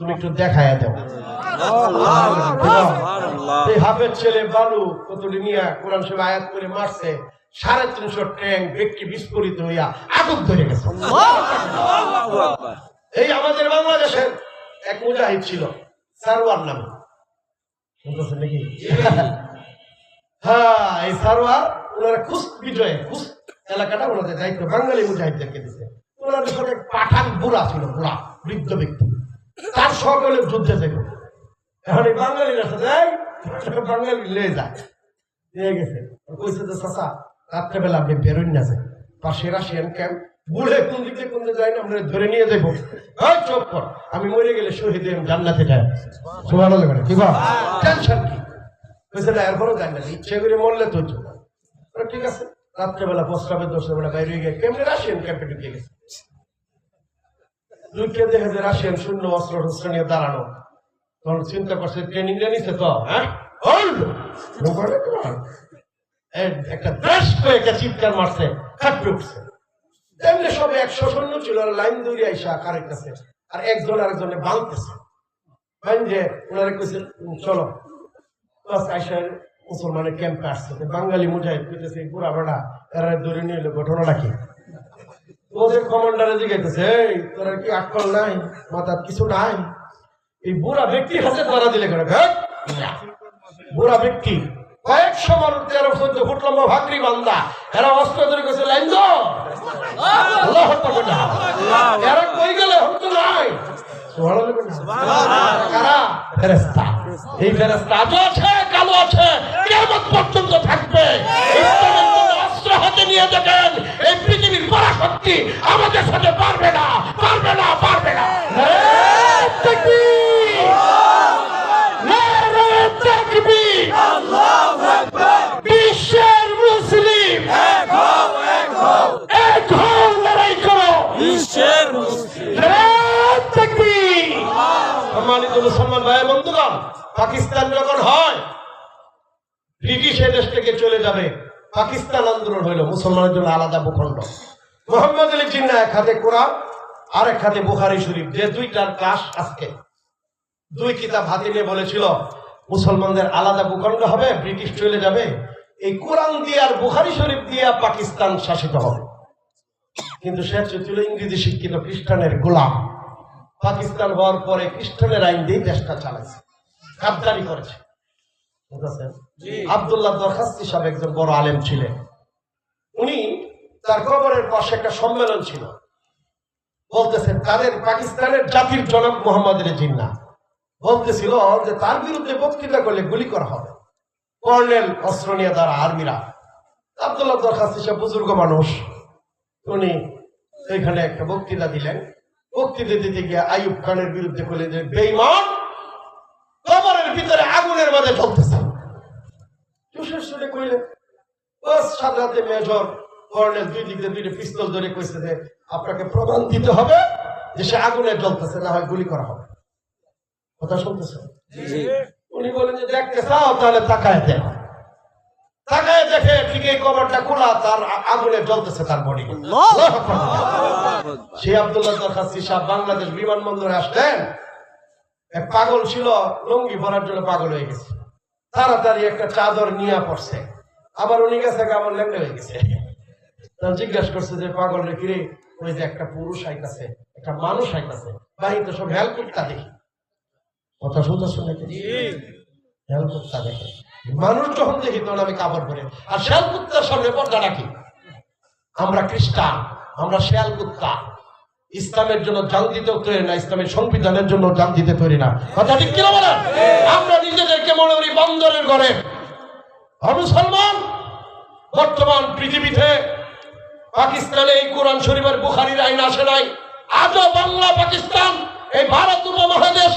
তুমি একটু দেখায় দাও। হাফের ছেলে বালু কতটি নিয়ে কোরআন সব আয়াত করে মারছে সাড়ে তিনশো ট্যাঙ্ক ব্যক্তি বিস্ফোরিত হইয়া আগুন ধরে গেছে। এই আমাদের বাংলাদেশের এক মুজাহিদ ছিল সারওয়ার নামে। শুনতেছেন নাকি? হ্যাঁ এই সারওয়ার ওনারা খুশ বিজয়ে খুশ এলাকাটা ওনাদের দায়িত্ব। বাঙালি মুজাহিদদেরকে দিচ্ছে ওনাদের পাঠান বুড়া ছিল বুড়া বৃদ্ধ ব্যক্তি। তার সকলে যুদ্ধে থেকে এখন এই বাঙালিরা সাথে এই, বাঙালি লে যায়। গেছে। কইছে যে চাচা রাত্রেবেলা আপনি বেরোন না যায় পাশে রাশিয়ান ক্যাম্প বুড়ে কোন দিকে কোন দিকে যায় না আমরা ধরে নিয়ে যাব ওই চোখ কর আমি মরে গেলে শহীদ হয়ে জান্নাতে যাই করে কি বা টেনশন কি? কইছে না এরপরও যাই না ইচ্ছে করে মরলে তো ঠিক আছে রাত্রেবেলা প্রস্রাবের দোষের বেলা বাইরে গিয়ে কেমনি রাশিয়ান ক্যাম্পে ঢুকে গেছে? ঢুকে দেখে যে রাশিয়ান শূন্য অস্ত্র শস্ত্র নিয়ে দাঁড়ানো, তখন চিন্তা করছে ট্রেনিং নিছে তো হ্যাঁ? একটা দেশ কয়েকটা চিৎকার মারছে, খাটে উঠছে তেমনি সব একশো সৈন্য ছিল লাইন দৌড়ে আইসা কারের কাছে, আর একজন আরেকজনে বাঁধতেছে। বান্ধে ওনারা কইছে চলো। বাস আইসার মুসলমানের ক্যাম্পে আসছে বাঙালি মুজাহিদ কইতেছে পুরা বেড়া এরা ধরে নিয়ে ঘটনাটা কি? ওদের কমান্ডারে জিজ্ঞাসা এই, তোরা কি আটকল নাই? মাথার কিছু নাই? এই বুড়া ব্যক্তি হাতে ধরা দিলে করে "হ্যাঁ? বুড়া ব্যক্তি, কয়েকশো মানুষ তেরো চোদ্দ ফুট লম্বা ভাকরি বান্দা। এরা অস্ত্র ধরে গেছে, লাইন। এরা কই গেলে হতো নাই। এই ফেরেশতা আজও আছে কালো আছে, কিয়ামত পর্যন্ত থাকবে। অস্ত্র হাতে নিয়ে পৃথিবীর পরাশক্তি আমাদের সাথে পারবে না পারবে না পারবে না। নারে তাকবীর! নারে তাকবীর! বিশ্বের মুসলিম! এক হও লড়াই করো। বিশ্বের মুসলিম। সম্মানিত মুসলমান ভাই বন্ধুগণ পাকিস্তান যখন হয় ব্রিটিশ এই দেশ থেকে চলে যাবে। পাকিস্তান আন্দোলন হইল মুসলমানের জন্য আলাদা ভূখণ্ড। মোহাম্মদ আলী জিন্না এক হাতে কোরআন আর এক হাতে বুখারি শরীফ। যে দুইটার ক্লাস আজকে। দুই কিতাব হাতে নিয়ে বলেছিল মুসলমানদের আলাদা ভূখণ্ড হবে ব্রিটিশ চলে যাবে। এই কোরআন দিয়ে আর বুখারি শরীফ দিয়ে পাকিস্তান শাসিত হবে। কিন্তু সে ছিল ইংরেজি শিক্ষিত খ্রিস্টানের গোলাম। পাকিস্তান হওয়ার পরে খ্রিস্টানের আইন দিয়ে দেশটা চালাইছে। গাদ্দারি করেছে? আব্দুল্লাহ দরখাস্তি সাহেব একজন বড় আলেম ছিলেন। তার কবরের পাশে একটা সম্মেলন ছিল। বলতেছেন তাদের পাকিস্তানের জাতির জনক মোহাম্মদ জিন্না। বলতেছিল যে, তার বিরুদ্ধে বক্তৃতা করলে গুলি করা হবে। কর্নেল অস্ত্র নিয়ে আর্মিরা, আব্দুল্লাহ দরখাস্তি সাহেব বুজুর্গ মানুষ, উনি এখানে একটা বক্তৃতা দিলেন। বক্তৃতা দিতে গিয়ে আইয়ুব খানের বিরুদ্ধে বলে যে বেইমান কবরের ভিতরে আগুনের মাঝে চুষের সুরে কইলেন মেজর কর্নেল দুই দিকে দুইটা পিস্তল ধরে কইছে যে আপনাকে প্রমাণ দিতে হবে যে সে আগুনে জ্বলতেছে না হয় গুলি করা হবে। কথা শুনতেছেন উনি বলেন যে দেখতে চাও তাহলে তাকায় দেখ। তাকায় দেখে ঠিক এই কবরটা খোলা তার আগুনে জ্বলতেছে তার বডি সে আব্দুল্লাহ দরখাস্তি সাহেব বাংলাদেশ বিমানবন্দরে আসলেন? এক পাগল ছিল লঙ্গি ভরার জন্য পাগল হয়ে গেছে। তাড়াতাড়ি একটা চাদর নিয়ে পড়ছে। আবার উনি গেছে কেমন লেমড়ে হয়ে গেছে। তখন জিজ্ঞাসা করছে যে পাগল রে কিরে ওই যে একটা পুরুষ আইতাছে একটা মানুষ আইতাছে বাড়িতে সব হেলকুটটা দেখি। কথা শুনতেছ নাকি? হেলকুটটা দেখে। মানুষ যখন দেখি তখন আমি কাপড় পরে। আর শেয়াল কুত্তার সামনে পর্দা রাখি। আমরা খ্রিস্টান আমরা শেয়াল কুত্তা। ইসলামের জন্য জান দিতেও তৈরি না ইসলামের সংবিধানের জন্য জান দিতে তৈরি না। কথা ঠিক কিনা বলেন? আমরা নিজেদেরকে মনে করি বন্দরের ঘরে। মুসলমান বর্তমান পৃথিবীতে পাকিস্তানে এই কোরআন শরীফের বুখারির আইন আসে নাই। আজও বাংলা, পাকিস্তান, এই ভারত উপমহাদেশ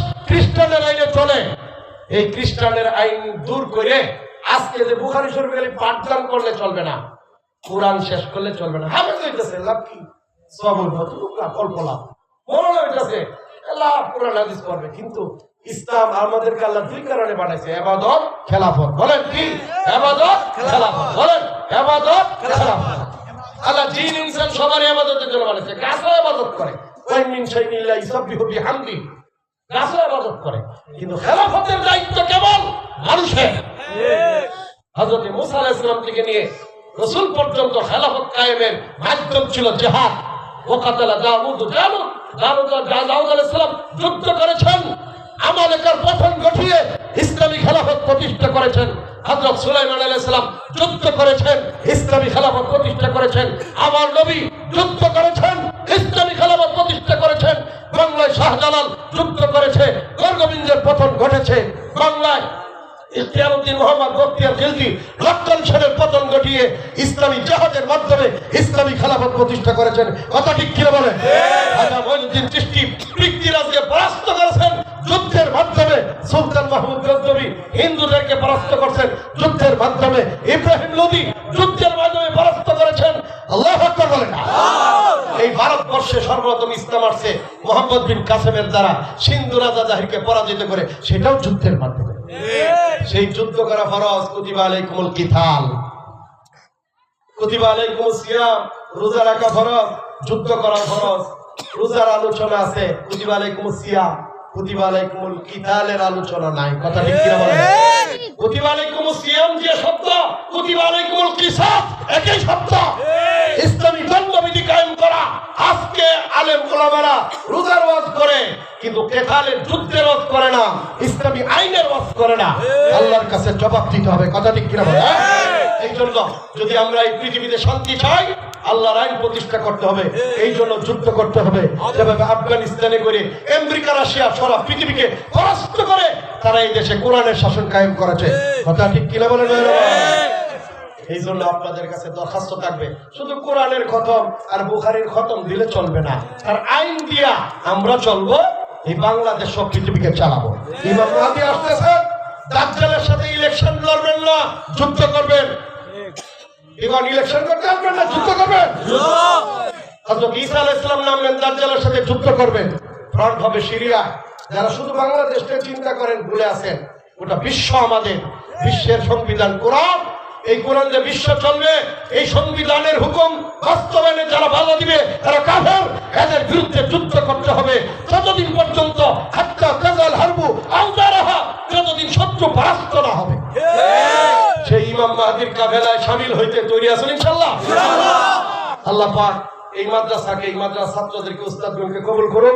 এই খ্রিস্টানের আইন দূর করে আজকে যে বুখারি শরীফ খালি পাঠদান করলে চলবে না, কোরআন শেষ করলে চলবে না। হাফেজ হইতেছে, লাভ কি? সব না অল্প লাভ। মরণ হইতেছে লাভ, কোরআন, হাদিস করবে। কিন্তু ইসলাম আমাদেরকে আল্লাহ দুই কারণে বানাইছে, এবাদত, খেলাফত। বলেন কি? এবাদত, খেলাফত। বলেন, এবাদত, খেলাফত। আল্লাহ জিন ইনসান সবার ইবাদতের জন্য বানাইছে গাছও ইবাদত করে। ওয়াই মিন শাইইন ইল্লা বিহামদি। গাছও ইবাদত করে। কিন্তু খেলাফতের দায়িত্ব কেবল মানুষের। হযরত মুসা আলাইহিস সালাম থেকে নিয়ে রসুল পর্যন্ত খেলাফত কায়েমের মাধ্যম ছিল জিহাদ। ওকাতালা দাউদ জালুদ দাউদ দাউদ আলাইহিস সালাম যুদ্ধ করেছেন। আমালেকার পতন ঘটিয়ে ইসলামী খেলাফত প্রতিষ্ঠা করেছেন। হযরত সুলাইমান আলাইহিস সালাম যুদ্ধ করেছেন ইসলামী খেলাফত প্রতিষ্ঠা করেছেন আমার নবী যুদ্ধ করেছেন ইসলামী খেলাফত প্রতিষ্ঠা করেছেন বাংলায় শাহজালাল যুদ্ধ করেছে গর্গবিন্দের পতন ঘটেছে বাংলায় ইখতিয়ারউদ্দিন মোহাম্মদ বখতিয়ার খিলজি লক্ষণ সেনের পতন ঘটিয়ে ইসলামী জাহাজের মাধ্যমে ইসলামী খেলাফত প্রতিষ্ঠা করেছেন। কথা ঠিক কিনা বলে পরাস্ত সুলতান মাহমুদ গজনবী হিন্দুদেরকে পরাস্ত করছেন যুদ্ধের মাধ্যমে। ইব্রাহিম লোদি যুদ্ধের মাধ্যমে পরাস্ত করেছেন। আল্লাহ বলেন এই ভারতবর্ষে সর্বপ্রথম ইসলাম আসছে মোহাম্মদ বিন কাসেমের দ্বারা সিন্ধু রাজা জাহিরকে পরাজিত করে। সেটাও যুদ্ধের মাধ্যমে। সেই যুদ্ধ করা ফরজ। কুতিবা আলাইকুমুল কিতাল। কুতিবা আলাইকুমুস সিয়াম। রোজা রাখা ফরজ। যুদ্ধ করা ফরজ। রোজার আলোচনা আছে। কুতিবা আলাইকুমুস সিয়াম। কুতিবা কিতালের আলোচনা নাই। কথা ঠিক কিনা বলেন? কুতিবা সিয়াম যে শব্দ কুতিবা কিসাস একই শব্দ। ইসলামী দণ্ডবিধি কায়েম করা আজকে আলেম ওলামারা রোজার ওয়াজ করে কিন্তু কেতালের যুদ্ধের ওয়াজ করে না ইসলামী আইনের ওয়াজ করে না। আল্লাহর কাছে জবাব দিতে হবে। কথা ঠিক কিনা বলে এই জন্য যদি আমরা এই পৃথিবীতে শান্তি চাই আল্লাহর আইন প্রতিষ্ঠা করতে হবে। এই জন্য যুদ্ধ করতে হবে। যেভাবে আফগানিস্তানে করে আমেরিকা, রাশিয়া সারা পৃথিবীকে পরাস্ত করে তারা এই দেশে কোরআনের শাসন কায়েম করেছে। কথা ঠিক কিনা বলে এই জন্য আপনাদের কাছে দরখাস্ত থাকবে। শুধু কোরআনের খতম আর বুখারির খতম দিলে চলবে না। আর আইন দিয়া আমরা চলবো, এই বাংলাদেশ সব পৃথিবীকে চালাবো। ইমাম মাহাদি আসতেছেন, দাজ্জালের সাথে ইলেকশন লড়বেন না, যুদ্ধ করবেন। ইলেকশন করতে আসবেন না, যুদ্ধ করবেন? হযরত ঈসা দাজ্জালের সাথে যুদ্ধ করবেন। ফ্রন্ট হবে সিরিয়া। যারা শুধু বাংলাদেশকে চিন্তা করেন, ভুলে আছেন বিশ্ব আমাদের, বিশ্বের সংবিধান কোরআন। এই কোরআন যে বিশ্ব চলবে, এই সংবিধানের হুকুম বাস্তবায়নে যারা বাধা দিবে, তারা কাফের। এদের বিরুদ্ধে যুদ্ধ করতে হবে। যতদিন পর্যন্ত হাত্তা কাজাল হারবু আউদারাহা যতদিন শত্রু পরাস্ত না হবে। ইমাম মাহাদির কাফেলায় শামিল হইতে তৈরি আছেন ইনশাল্লাহ আল্লাহ পাক এই মাদ্রাসাকে এই মাদ্রাসা ছাত্রদেরকে উস্তাদগণকে কবুল করুন